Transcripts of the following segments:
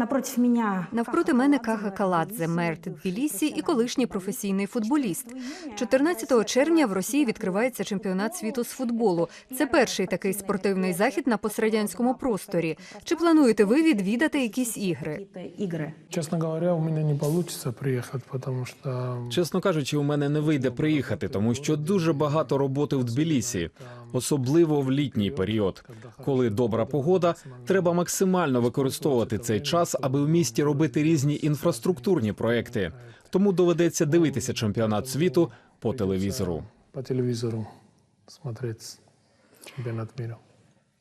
Напротив меня... Навпроти мене Кага Каладзе, мер Тбілісі і колишній професійний футболіст. 14 червня в Росії відкривається чемпіонат світу з футболу. Це перший такий спортивний захід на пострадянському просторі. Чи плануєте ви відвідати якісь ігри? Игры. Говоря, у меня не получится приехать, потому что Чесно кажучи, у мене не вийде приїхати, тому що дуже багато роботи в Тбілісі, особливо в літній період. Коли добра погода, треба максимально використовувати цей час, аби в місті робити різні інфраструктурні проекти. Тому доведеться дивитися чемпіонат світу по телевізору. по.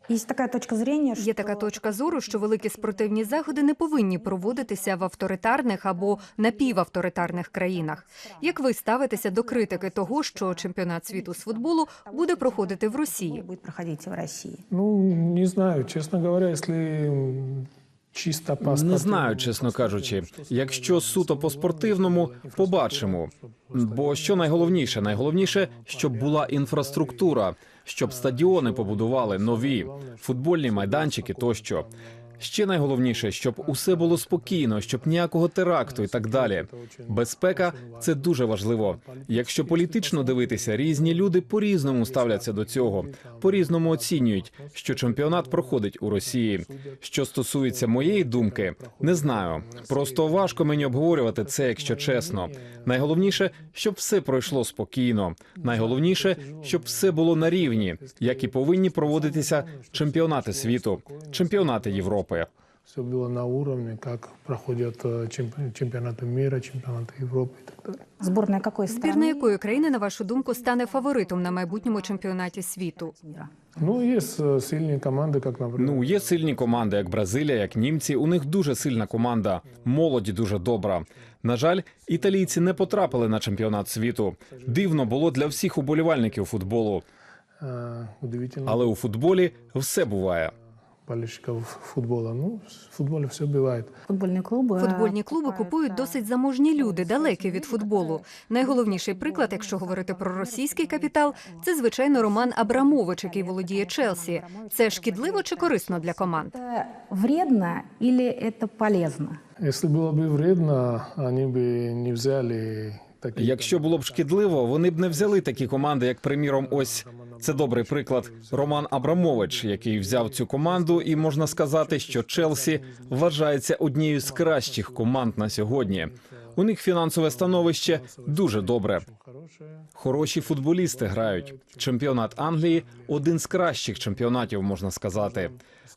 Есть такая точка зрения. Є така точка зору, що великі спортивні заходи не повинні проводитися в авторитарних або напівавторитарних країнах. Як ви ставитеся до критики того, що чемпіонат світу з футболу буде проходити в Росії? Ну, не знаю, честно говоря, если м, чисто Не знаю, чесно кажучи. Якщо суто по спортивному, побачимо. Бо що найголовніше? Найголовніше, щоб була інфраструктура, щоб стадіони побудували нові, футбольні майданчики тощо. Ще найголовніше, щоб усе було спокійно, щоб ніякого теракту і так далі. Безпека це дуже важливо. Якщо політично дивитися, різні люди по-різному ставляться до цього, по-різному оцінюють, що чемпіонат проходить у Росії. Що стосується моєї думки, не знаю. Просто важко мені обговорювати це, якщо чесно. Найголовніше, щоб все пройшло спокійно. Найголовніше, щоб все було на рівні, як і повинні проводитися чемпіонати світу, чемпіонати Європи. Все было на уровне, как проходят э, чемпи- чемпионаты мира, чемпионаты Европы и так далее. Сборная какой страны? Збірна якої країни, на вашу думку, стане фаворитом на майбутньому чемпіонаті світу? мира? Ну, есть э, сильные команды, как, например, Ну є сильні команди, як Бразилія, як німці. У них дуже сильна команда. Молоді дуже добра. На жаль, італійці не потрапили на чемпіонат світу. Дивно було для всіх уболівальників футболу, э, удивительно але у футболі все буває. болельщиков футбола. Ну, в футболе все бывает. Футбольные клубы... Футбольні клуби купують досить заможні люди, далекі від футболу. Найголовніший приклад, якщо говорити про російський капітал, це звичайно Роман Абрамович, який володіє Челсі. Це шкідливо чи корисно для команд? Это вредно или это полезно? Если было бы вредно, они бы не взяли такие... Якщо було б шкідливо, вони б не взяли такі команди, як приміром, ось це добрий приклад. Роман Абрамович, який взяв цю команду, і можна сказати, що Челсі вважається однією з кращих команд на сьогодні. У них фінансове становище дуже добре. Хороші футболісти грають. Чемпіонат Англії один з кращих чемпіонатів, можна сказати.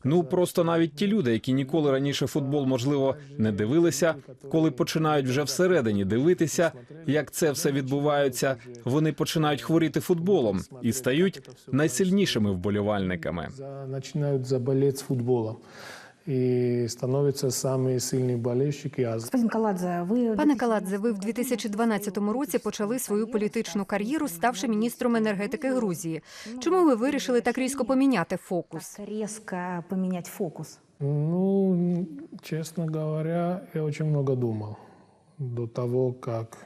Ну просто навіть ті люди, які ніколи раніше футбол, можливо, не дивилися, коли починають вже всередині дивитися, як це все відбувається, вони починають хворіти футболом і стають найсильнішими вболівальниками. За- начинают заболеть футболом И становятся самые сильные болельщики. А Господин Каладзе, вы... Пане Каладзе, ви в 2012 році почали свою політичну кар'єру, ставши міністром енергетики Грузії. Чому ви вирішили так різко поміняти фокус? так резко поменять фокус? Ну, честно говоря, я очень много думал до того, как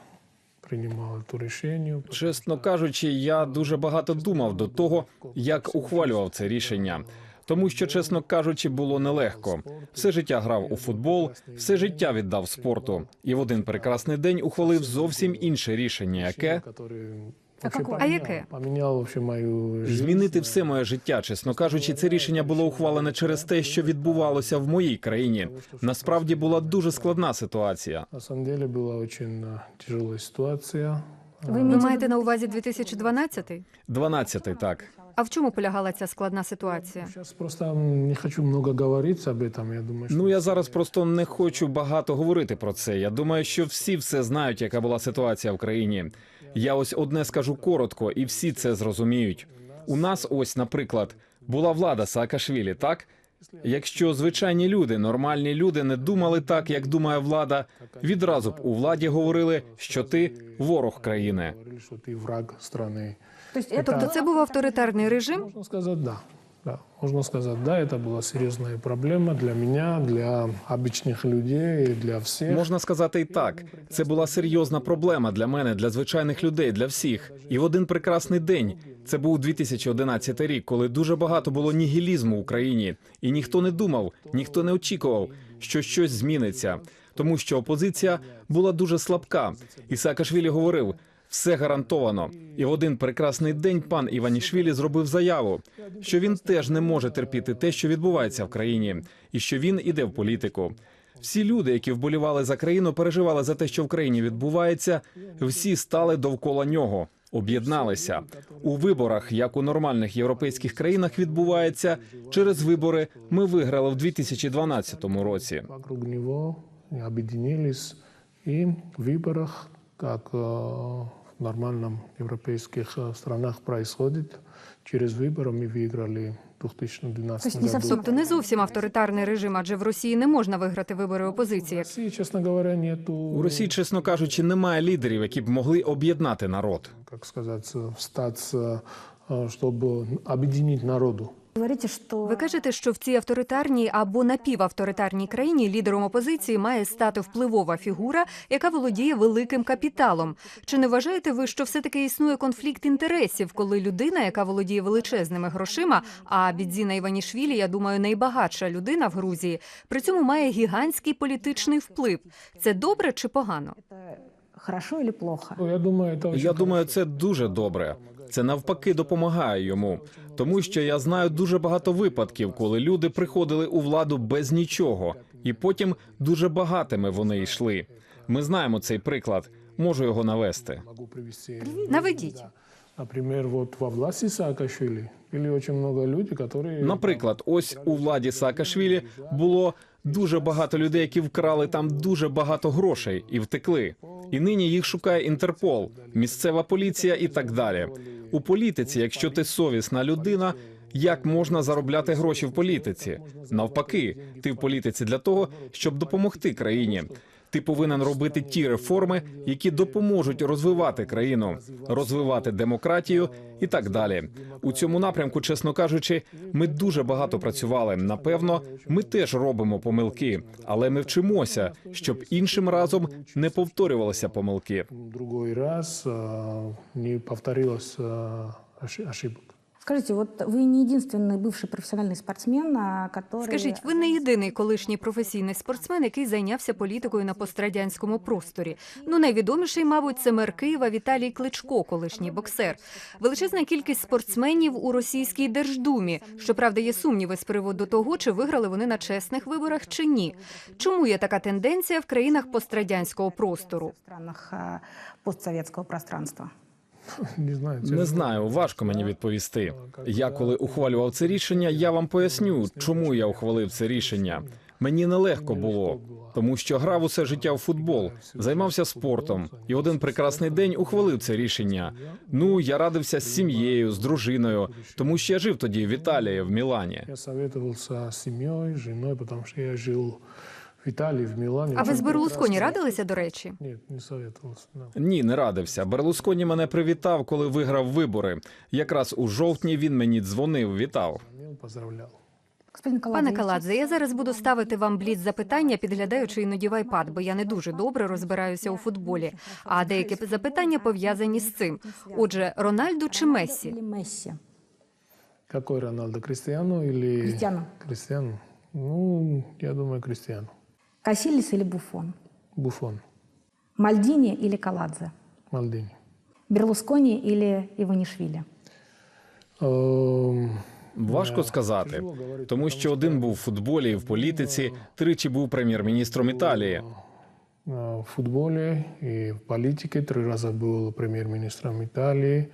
принимал это решение. Чесно кажучи, я дуже багато думав до того, як ухвалював це рішення. Тому що, чесно кажучи, було нелегко. Все життя грав у футбол, все життя віддав спорту, і в один прекрасний день ухвалив зовсім інше рішення, яке Который А вообще какое? А поменял, яке? поменял вообще мою жизнь. змінити все моє життя. Чесно кажучи, це рішення було ухвалене через те, що відбувалося в моїй країні. Насправді була дуже складна ситуація. На самом деле была очень э, тяжелая ситуация. Ви маєте на увазі 2012? 12-й, так. А в чому полягала ця складна ситуація? Сейчас просто не хочу много говорить об этом. Я думаю, что Ну я зараз просто не хочу багато говорити про це. Я думаю, що всі все знають, яка була ситуація в країні. Я ось одне скажу коротко, і всі це зрозуміють. У нас, ось, наприклад, була влада Саакашвілі, так? Якщо звичайні люди, нормальні люди не думали так, як думає влада, відразу б у владі говорили, що ти ворог країни. говорили, что ты враг страны. То есть это Тобто це був авторитарний режим? Можно сказать, да. Да, можно сказать, да, это была серьезная проблема для меня, для обычных людей, для всех. Можна сказати і так. Це була серйозна проблема для мене, для звичайних людей, для всіх. І в один прекрасний день це був 2011 рік, коли дуже багато було нігілізму в Україні, і ніхто не думав, ніхто не очікував, що щось зміниться, тому що опозиція була дуже слабка. І Саакашвілі говорив. Все гарантовано, і в один прекрасний день пан Іванішвілі зробив заяву, що він теж не може терпіти те, що відбувається в країні, і що він іде в політику. Всі люди, які вболівали за країну, переживали за те, що в країні відбувається. Всі стали довкола нього, об'єдналися у виборах, як у нормальних європейських країнах відбувається. Через вибори ми виграли в 2012 році. Вокруг него объединились и в выборах, как э, в нормальном европейских э, странах происходит, через выборы мы выиграли в 2012 То есть не году. совсем Тобто не зовсім авторитарний режим, адже в Росії не можна виграти вибори В опозиції. России, честно говоря, нету, У Росії, чесно кажучи, немає лідерів, які б могли об'єднати народ. как сказать, э, встать, э, э, чтобы объединить народу. Ви кажете, що в цій авторитарній або напівавторитарній країні лідером опозиції має стати впливова фігура, яка володіє великим капіталом. Чи не вважаєте ви, що все таки існує конфлікт інтересів, коли людина, яка володіє величезними грошима, а Бідзіна Іванішвілі, я думаю, найбагатша людина в Грузії, при цьому має гігантський політичний вплив. Це добре чи погано? хорошо или плохо? Ну, Я думаю, это Я думаю, це дуже добре. Це навпаки допомагає йому, тому що я знаю дуже багато випадків, коли люди приходили у владу без нічого, і потім дуже багатими вони йшли. Ми знаємо цей приклад. Можу його навести. Наведіть. Например, вот во власти Саакашвили были очень много людей, которые... Наприклад, ось у владі Саакашвілі було дуже багато людей, які вкрали там дуже багато грошей і втекли. І нині їх шукає Інтерпол, місцева поліція і так далі. У політиці, якщо ти совісна людина. Як можна заробляти гроші в політиці? Навпаки, ти в політиці для того, щоб допомогти країні. Ти повинен робити ті реформи, які допоможуть розвивати країну, розвивати демократію і так далі. У цьому напрямку, чесно кажучи, ми дуже багато працювали. Напевно, ми теж робимо помилки, але ми вчимося, щоб іншим разом не повторювалися помилки. другой раз не повторилась э, ошибок. Скажите, вот вы не единственный бывший профессиональный спортсмен, а, который... Скажіть, ви не єдиний колишній професійний спортсмен, який зайнявся політикою на пострадянському просторі. Ну найвідоміший, мабуть, це мер Києва Віталій Кличко, колишній боксер. Величезна кількість спортсменів у російській держдумі. Щоправда, є сумніви з приводу того, чи виграли вони на чесних виборах чи ні. Чому є така тенденція в країнах пострадянського простору? в странах а, постсоветского пространства? Не знаю. Не знаю, важко мені відповісти. Я коли ухвалював це рішення, я вам поясню, чому я ухвалив це рішення. Мені нелегко було, тому що грав усе життя в футбол, займався спортом, і один прекрасний день ухвалив це рішення. Ну я радився з сім'єю, з дружиною, тому що я жив тоді в Італії, в Мілані. Я советовался с семьей, с женой, потому что я жил в Италии, в Милане. А ви з Берлусконі радилися, до речі? Нет, не советовался. да. Ні, не радився. Берлусконі мене привітав, коли виграв вибори. Якраз у жовтні він мені дзвонив, вітав. Каладзе, Пане Каладзе, я зараз буду ставити вам бліц запитання, підглядаючи іноді в iPad, бо я не дуже добре розбираюся у футболі. А деякі запитання пов'язані з цим. Отже, Рональду чи Мессі? Какой Роналдо, Кристиану или... Кристиану. Кристиану. Ну, я думаю, Кристиану. Касилис или Буфон? Буфон, Мальдини или Каладзе? Малдини. Берлускони или Иванишвили? Эм, Важко сказати, тому що один був в футболі і в політиці, тричі був прем'єр-міністром Італії. э, В футболе и в политике три раза был премьер-министром Италии.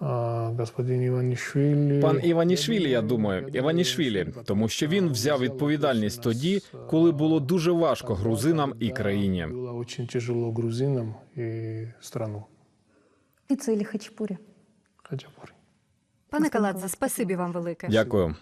Господин Іванішвілі. Пан Іванішвілі, я думаю, Іванішвілі, тому що він взяв відповідальність тоді, коли було дуже важко грузинам і країні. Було дуже тяжело грузинам і страну. Пицца или хачапурі? Хачапурі. Пане Каладзе, спасибі вам велике. Дякую.